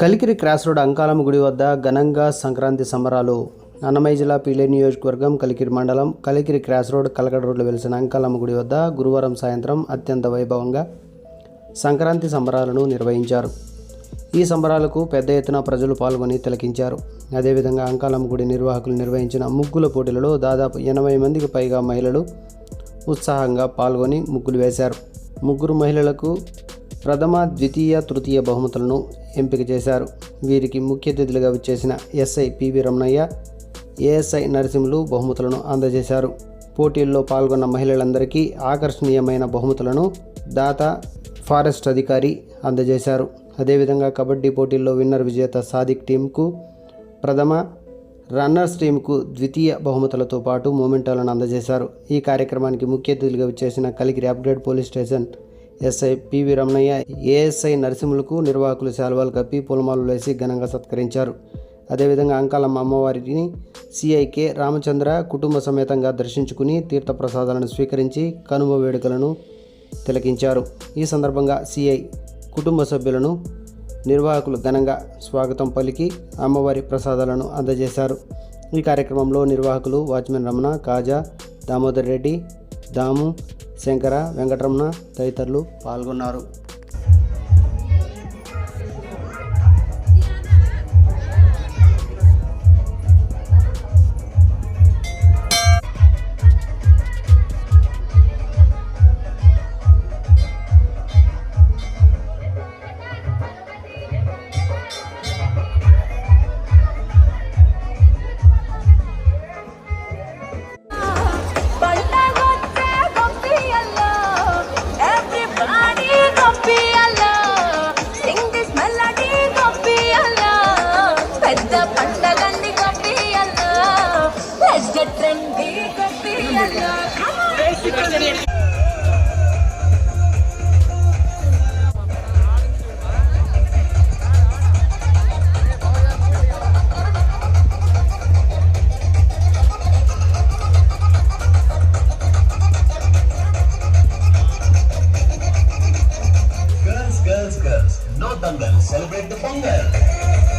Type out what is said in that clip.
Kalikiri cross road Ankalamma గుడి వద్ద ఘనంగా సంక్రాంతి సంబరాలు. అన్నమయ్య జిల్లా పీలే నియోజకవర్గం కలికిరి మండలం కలికిరి క్రాస్ రోడ్ కలకడ రోడ్లో వెలిసిన అంకాలమ్మ గుడి వద్ద గురువారం సాయంత్రం అత్యంత వైభవంగా సంక్రాంతి సంబరాలను నిర్వహించారు. ఈ సంబరాలకు పెద్ద ఎత్తున ప్రజలు పాల్గొని తిలకించారు. అదేవిధంగా అంకాలమ్మ గుడి నిర్వాహకులు నిర్వహించిన ముగ్గుల పోటీలలో దాదాపు ఎనభై మందికి పైగా మహిళలు ఉత్సాహంగా పాల్గొని ముగ్గులు వేశారు. ముగ్గురు మహిళలకు ప్రథమ ద్వితీయ తృతీయ బహుమతులను ఎంపిక చేశారు. వీరికి ముఖ్య అతిథులుగా వచ్చేసిన SI PV Ramanaiah ASI Narasimhulu బహుమతులను అందజేశారు. పోటీల్లో పాల్గొన్న మహిళలందరికీ ఆకర్షణీయమైన బహుమతులను దాత ఫారెస్ట్ అధికారి అందజేశారు. అదేవిధంగా కబడ్డీ పోటీల్లో విన్నర్ విజేత సాదిక్ టీంకు ప్రథమ రన్నర్స్ టీంకు ద్వితీయ బహుమతులతో పాటు మూమెంటాలను అందజేశారు. ఈ కార్యక్రమానికి ముఖ్య అతిథులుగా వచ్చేసిన Kaligiri upgrade police station SI PV Ramanaiah ASI నరసింహులకు నిర్వాహకులు శాల్వాలు కప్పి పూలమాలలు వేసి ఘనంగా సత్కరించారు. అదేవిధంగా అంకాలమ్మ అమ్మవారిని సిఐకే రామచంద్ర కుటుంబ సమేతంగా దర్శించుకుని తీర్థప్రసాదాలను స్వీకరించి కనుమ వేడుకలను తిలకించారు. ఈ సందర్భంగా సిఐ కుటుంబ సభ్యులను నిర్వాహకులు ఘనంగా స్వాగతం పలికి అమ్మవారి ప్రసాదాలను అందజేశారు. ఈ కార్యక్రమంలో నిర్వాహకులు వాచ్మెన్ రమణ కాజా దామోదర్ రెడ్డి దాము శంకర వెంకటరమణ తదితరులు పాల్గొన్నారు. Girls, girls, girls, no dangle. Celebrate the Pongal.